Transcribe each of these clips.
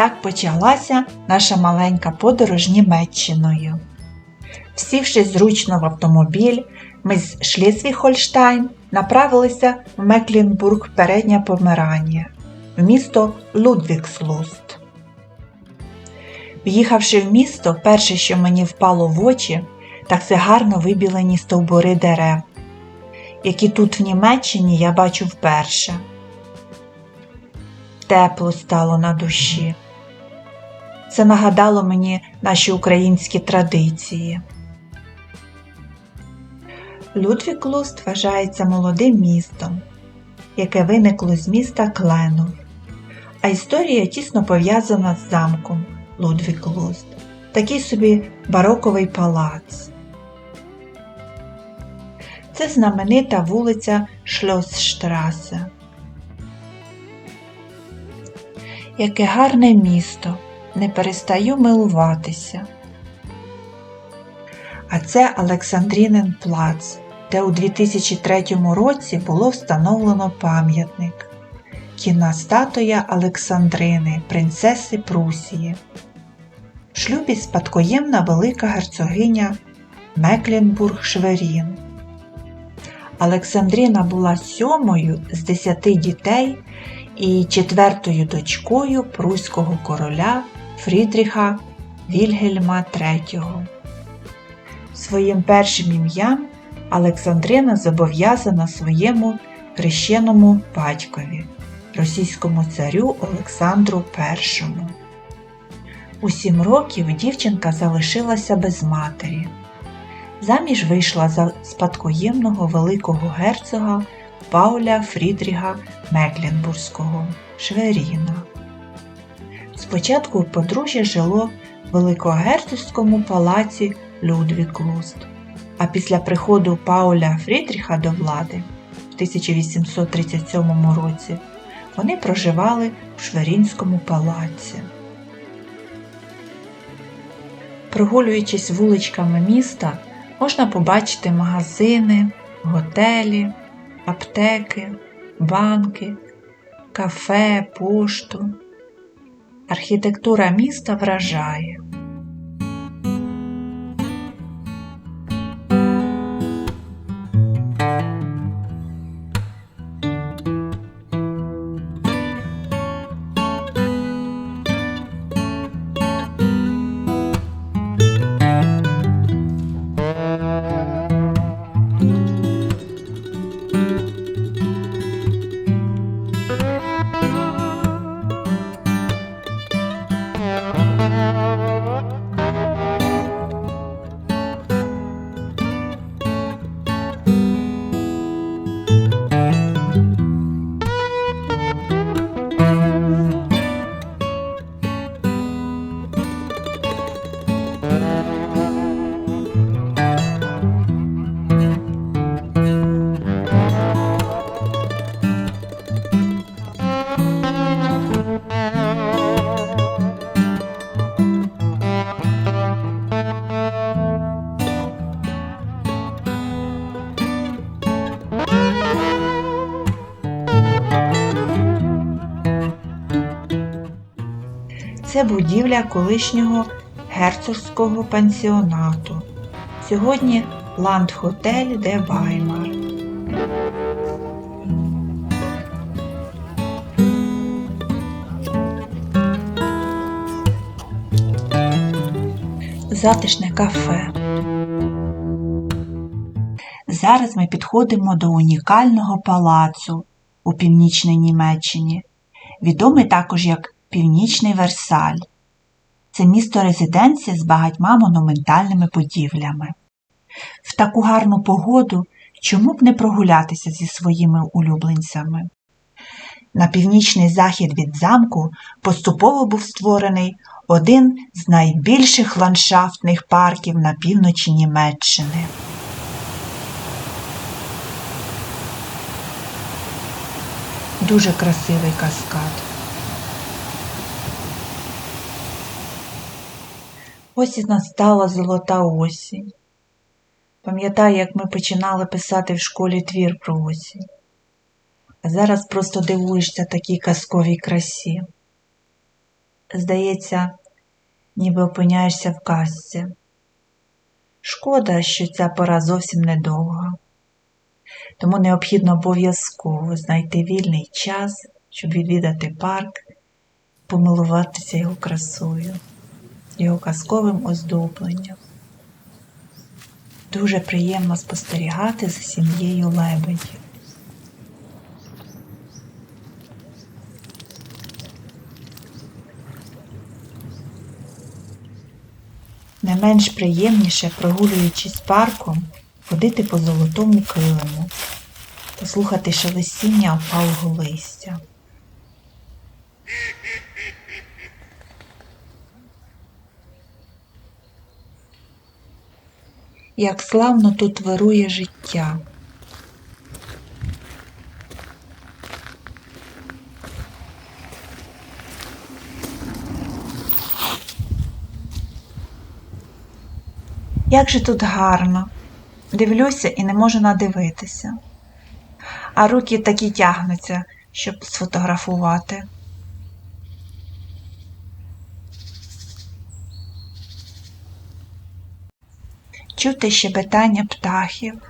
так почалася наша маленька подорож Німеччиною. Сівши зручно в автомобіль, ми з Шлізві-Хольштайн направилися в Меклінбург Передня Померання, в місто Лудвікслуст. В'їхавши в місто, перше, що мені впало в очі, так це гарно вибілені стовбури дерев, які тут в Німеччині я бачу вперше. Тепло стало на душі. Це нагадало мені наші українські традиції. Людвіклуст вважається молодим містом, яке виникло з міста Кленов, а історія тісно пов'язана з замком Людвіклуст, такий собі бароковий палац. Це знаменита вулиця Шльосштрасе. Яке гарне місто, не перестаю милуватися. А це Олександрінин плац, де у 2003 році було встановлено пам'ятник. Кінна статуя Олександрини, принцеси Прусії. В шлюбі спадкоємна велика герцогиня Мекленбург Шверін. Олександрина була сьомою з десяти дітей і четвертою дочкою пруського короля Фрідріха Вільгельма III. Своїм першим ім'ям Олександрина зобов'язана своєму хрещеному батькові, російському царю Олександру І. У сім років дівчинка залишилася без матері. Заміж вийшла за спадкоємного великого герцога Пауля Фрідріга Мекленбурзького Шверіна. Спочатку подружжя жило в Великогерцогському палаці Людвіклуст, а після приходу Пауля Фрідріха до влади в 1837 році вони проживали в Шверінському палаці. Прогулюючись вуличками міста, можна побачити магазини, готелі, аптеки, банки, кафе, пошту. Архітектура міста вражає. Це будівля колишнього герцогського пансіонату. Сьогодні Ландхотель де Ваймар. Затишне кафе. Зараз ми підходимо до унікального палацу у північній Німеччині, відомий також як Північний Версаль. Це місто резиденція з багатьма монументальними будівлями. В таку гарну погоду чому б не прогулятися зі своїми улюбленцями? На північний захід від замку поступово був створений один з найбільших ландшафтних парків на півночі Німеччини. Дуже красивий каскад. Ось і настала золота осінь. Пам'ятаю, як ми починали писати в школі твір про осінь. А зараз просто дивуєшся такій казковій красі. Здається, ніби опиняєшся в казці. Шкода, що ця пора зовсім недовга. Тому необхідно обов'язково знайти вільний час, щоб відвідати парк, помилуватися його красою, його казковим оздобленням. Дуже приємно спостерігати за сім'єю лебедів. Не менш приємніше, прогулюючись парком, ходити по золотому килиму та слухати шелестіння опалого листя. Як славно тут вирує життя. Як же тут гарно. Дивлюся і не можу надивитися. А руки такі тягнуться, щоб сфотографувати. Чути щебетання птахів.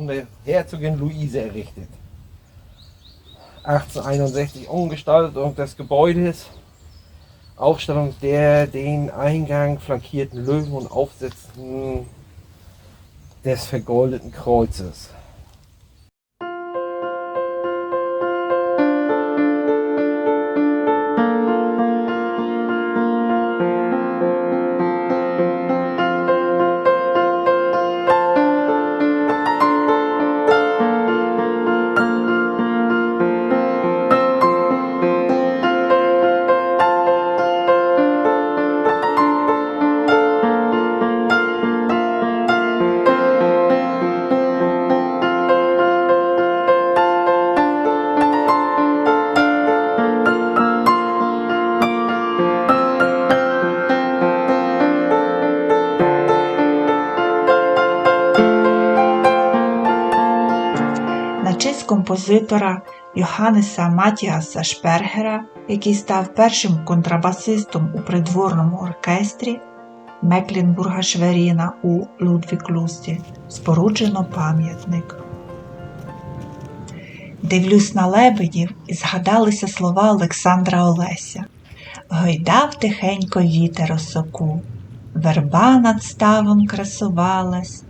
von der Herzogin Luise errichtet. 1861 Umgestaltung des Gebäudes, Aufstellung der den Eingang flankierten Löwen und Aufsätzen des vergoldeten Kreuzes. Композитора Йоханнеса Матіаса Шпергера, який став першим контрабасистом у придворному оркестрі Меклінбурга Шверіна у Людвіклусті, споруджено пам'ятник. Дивлюсь на лебедів і згадалися слова Олександра Олеся. Гойдав тихенько вітер осоку, верба над ставом красувалась,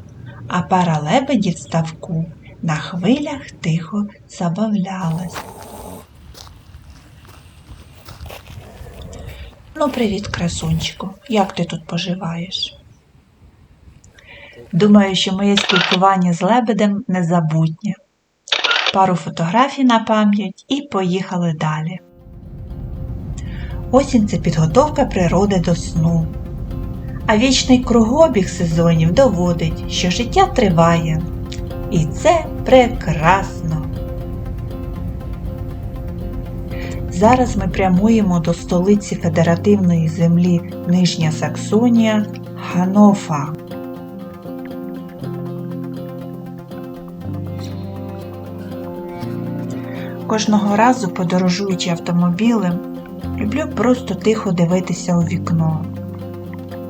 а пара лебедів ставку на хвилях тихо забавлялась. Ну, привіт, красунчику. Як ти тут поживаєш? Думаю, що моє спілкування з лебедем незабутнє. Пару фотографій на пам'ять і поїхали далі. Осінь це підготовка природи до сну. А вічний кругобіг сезонів доводить, що життя триває. І це прекрасно. Зараз ми прямуємо до столиці федеративної землі Нижня Саксонія Ханофа. Кожного разу, подорожуючи автомобілем, люблю просто тихо дивитися у вікно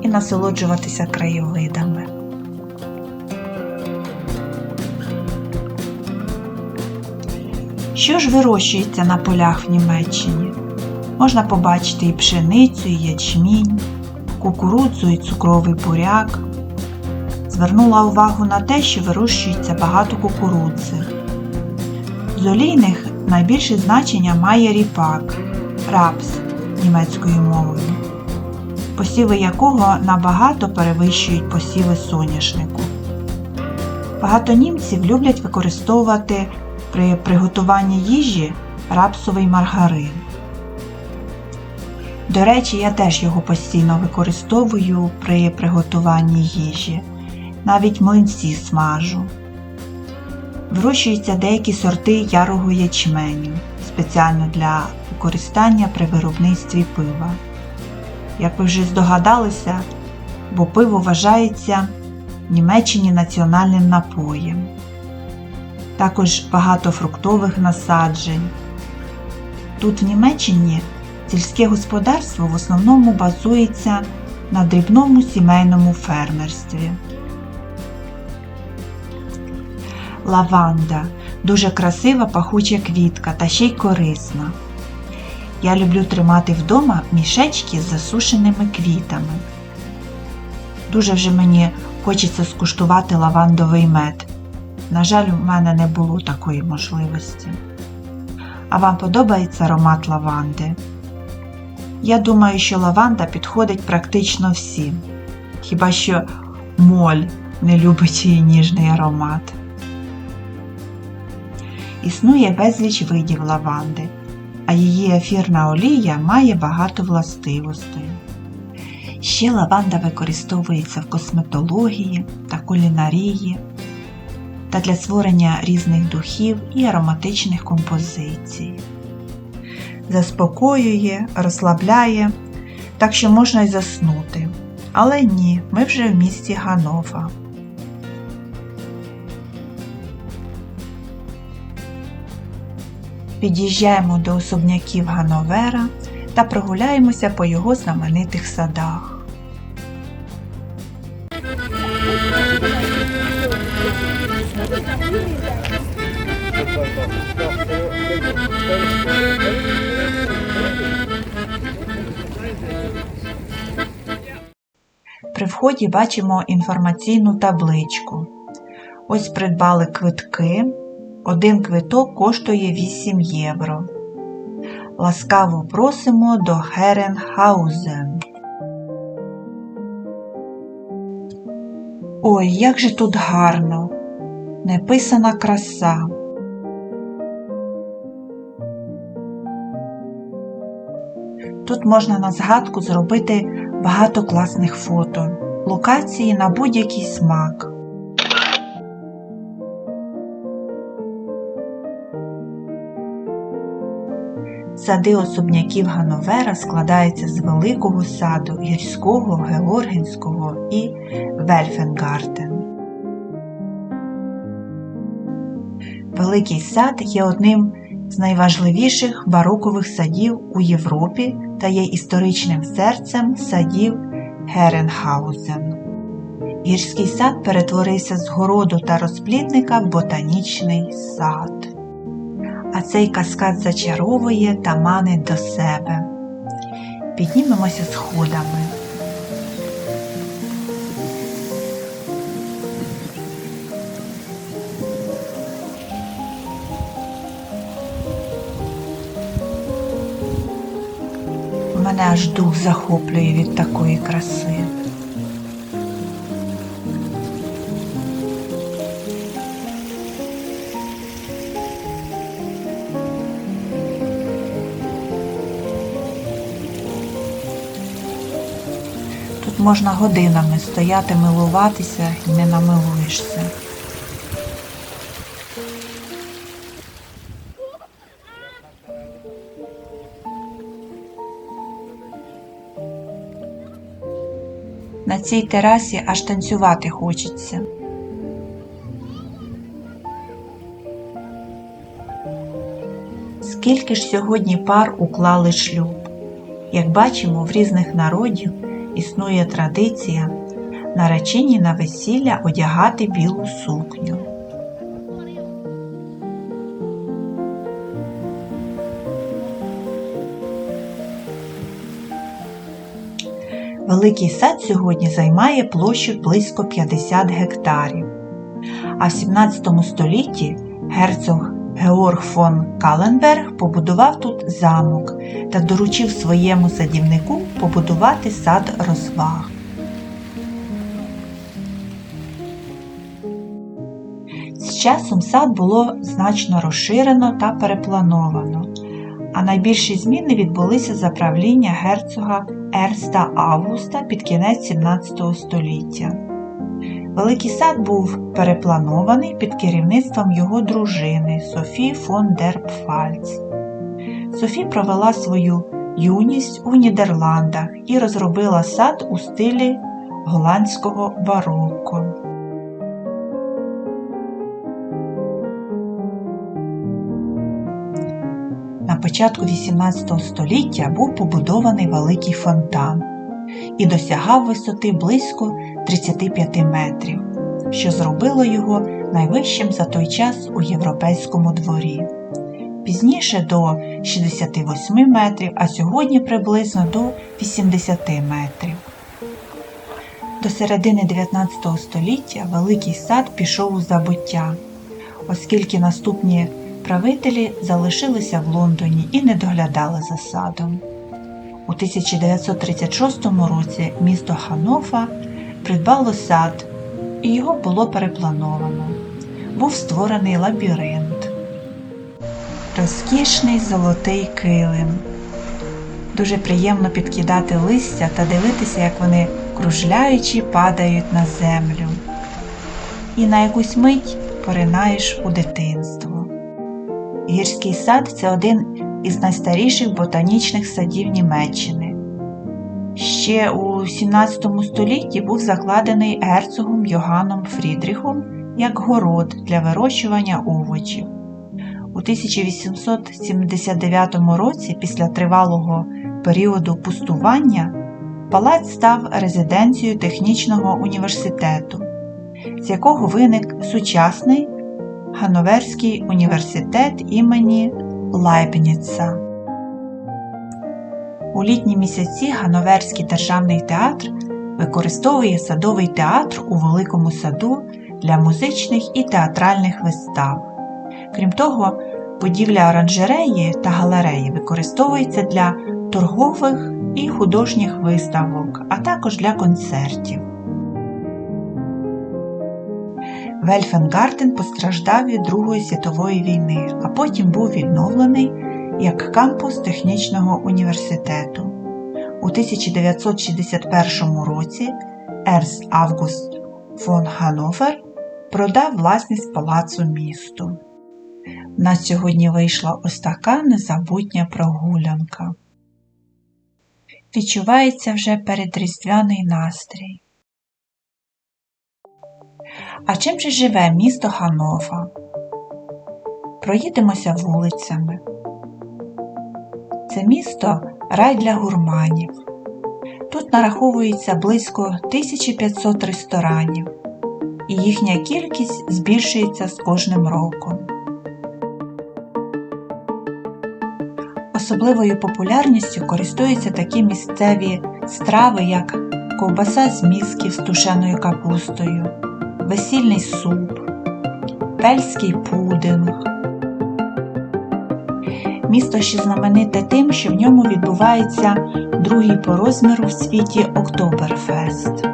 і насолоджуватися краєвидами. Що ж вирощується на полях в Німеччині? Можна побачити і пшеницю, і ячмінь, кукурудзу і цукровий буряк. Звернула увагу на те, що вирощується багато кукурудзи. З олійних найбільше значення має ріпак рапс німецькою мовою, посіви якого набагато перевищують посіви соняшнику. Багато німців люблять використовувати при приготуванні їжі рапсовий маргарин. До речі, я теж його постійно використовую при приготуванні їжі. Навіть млинці смажу. Вирощуються деякі сорти ярого ячменю спеціально для використання при виробництві пива. Як ви вже здогадалися, бо пиво вважається в Німеччині національним напоєм. Також багато фруктових насаджень. Тут в Німеччині сільське господарство в основному базується на дрібному сімейному фермерстві. Лаванда дуже красива пахуча квітка та ще й корисна. Я люблю тримати вдома мішечки з засушеними квітами. Дуже вже мені хочеться скуштувати лавандовий мед. На жаль, у мене не було такої можливості. А вам подобається аромат лаванди? Я думаю, що лаванда підходить практично всім. Хіба що моль не любить її ніжний аромат. Існує безліч видів лаванди, а її ефірна олія має багато властивостей. Ще лаванда використовується в косметології та кулінарії та для створення різних духів і ароматичних композицій. Заспокоює, розслабляє, так що можна й заснути. Але ні, ми вже в місті Ганова. Під'їжджаємо до особняків Гановера та прогуляємося по його знаменитих садах. При вході бачимо інформаційну табличку. Ось придбали квитки. Один квиток коштує 8 євро. Ласкаво просимо до Херенхаузен. Ой, як же тут гарно! Неписана краса. Тут можна на згадку зробити багато класних фото, локації на будь-який смак. Сади особняків Гановера складаються з великого саду гірського, георгінського і Вельфенгартен. Великий сад є одним з найважливіших барокових садів у Європі та є історичним серцем садів Геренхаузен. Гірський сад перетворився з городу та розплідника в ботанічний сад. А цей каскад зачаровує та манить до себе. Піднімемося сходами. Мене аж дух захоплює від такої краси. Тут можна годинами стояти, милуватися і не намилуєшся. Цій терасі аж танцювати хочеться. Скільки ж сьогодні пар уклали шлюб? Як бачимо, в різних народів існує традиція наречені на весілля одягати білу сукню. Великий сад сьогодні займає площу близько 50 гектарів. А в 17 столітті герцог Георг фон Каленберг побудував тут замок та доручив своєму садівнику побудувати сад розваг. З часом сад було значно розширено та переплановано, а найбільші зміни відбулися за правління герцога Ерста Августа під кінець 17 століття. Великий сад був перепланований під керівництвом його дружини Софії фон дер Пфальц. Софі провела свою юність у Нідерландах і розробила сад у стилі голландського бароко. Початку XVIII століття був побудований великий фонтан і досягав висоти близько 35 метрів, що зробило його найвищим за той час у європейському дворі. Пізніше до 68 метрів, а сьогодні приблизно до 80 метрів. До середини 19 століття Великий сад пішов у забуття, оскільки наступні правителі залишилися в Лондоні і не доглядали за садом. У 1936 році місто Ханофа придбало сад, і його було переплановано. Був створений лабіринт, розкішний золотий килим. Дуже приємно підкидати листя та дивитися, як вони кружляючи падають на землю. І на якусь мить поринаєш у дитинство. Гірський сад це один із найстаріших ботанічних садів Німеччини. Ще у 17 столітті був закладений герцогом Йоганном Фрідріхом як город для вирощування овочів. У 1879 році, після тривалого періоду пустування, палац став резиденцією технічного університету, з якого виник сучасний Ганноверський університет імені Лайбніца. У літні місяці Ганноверський державний театр використовує садовий театр у Великому саду для музичних і театральних вистав. Крім того, будівля оранжереї та галереї використовується для торгових і художніх виставок, а також для концертів. Вельфенгарден постраждав від Другої світової війни, а потім був відновлений як кампус технічного університету. У 1961 році Ерс Август фон Ганновер продав власність палацу місту. У нас сьогодні вийшла ось така незабутня прогулянка. Відчувається вже передріздвяний настрій. А чим же живе місто Ханова? Проїдемося вулицями. Це місто рай для гурманів. Тут нараховується близько 1500 ресторанів, і їхня кількість збільшується з кожним роком. Особливою популярністю користуються такі місцеві страви, як ковбаса з мізків з тушеною капустою, весільний суп, пельський пудинг. Місто ще знамените тим, що в ньому відбувається другий по розміру в світі Октоберфест.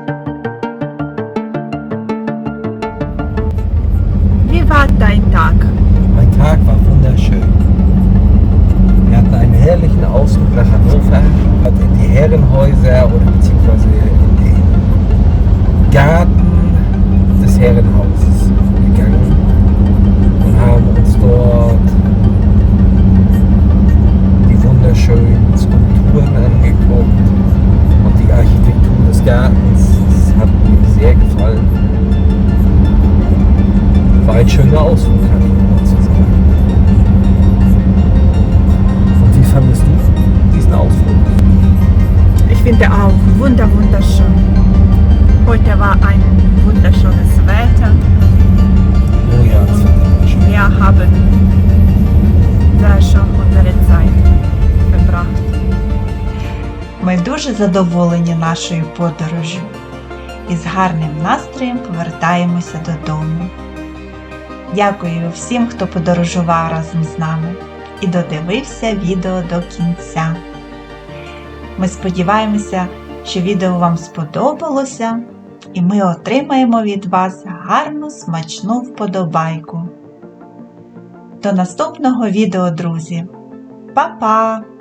Задоволені нашою подорожю і з гарним настроєм повертаємося додому. Дякую всім, хто подорожував разом з нами і додивився відео до кінця. Ми сподіваємося, що відео вам сподобалося, і ми отримаємо від вас гарну смачну вподобайку. До наступного відео, друзі! Па-па!